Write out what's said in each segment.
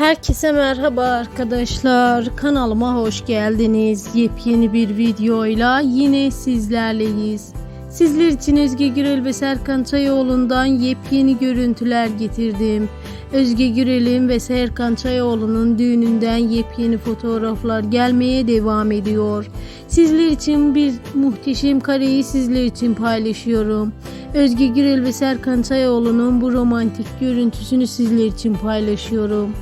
Herkese merhaba arkadaşlar. Kanalıma hoş geldiniz. Yepyeni bir videoyla yine sizlerleyiz. Sizler için Özge Gürel ve Serkan Çayoğlu'ndan yepyeni görüntüler getirdim. Özge Gürel'in ve Serkan Çayoğlu'nun düğününden yepyeni fotoğraflar gelmeye devam ediyor. Sizler için bir muhteşem kareyi sizler için paylaşıyorum. Özge Gürel ve Serkan Çayoğlu'nun bu romantik görüntüsünü sizler için paylaşıyorum.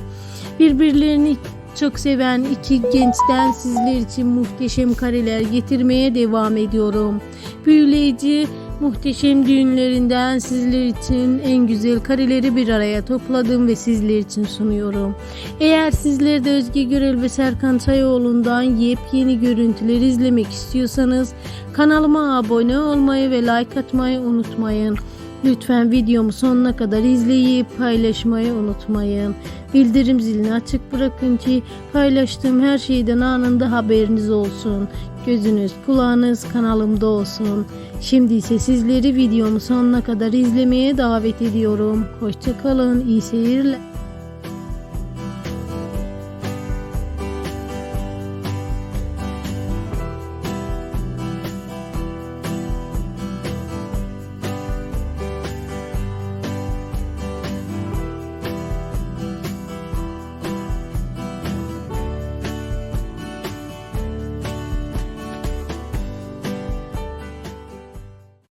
Birbirlerini çok seven iki gençten sizler için muhteşem kareler getirmeye devam ediyorum. Büyüleyici muhteşem düğünlerinden sizler için en güzel kareleri bir araya topladım ve sizler için sunuyorum. Eğer sizler de Özge Görel ve Serkan Çayoğlu'ndan yepyeni görüntüler izlemek istiyorsanız kanalıma abone olmayı ve like atmayı unutmayın. Lütfen videomu sonuna kadar izleyip paylaşmayı unutmayın. Bildirim zilini açık bırakın ki paylaştığım her şeyden anında haberiniz olsun. Gözünüz kulağınız kanalımda olsun. Şimdi ise sizleri videomu sonuna kadar izlemeye davet ediyorum. Hoşçakalın, iyi seyirler.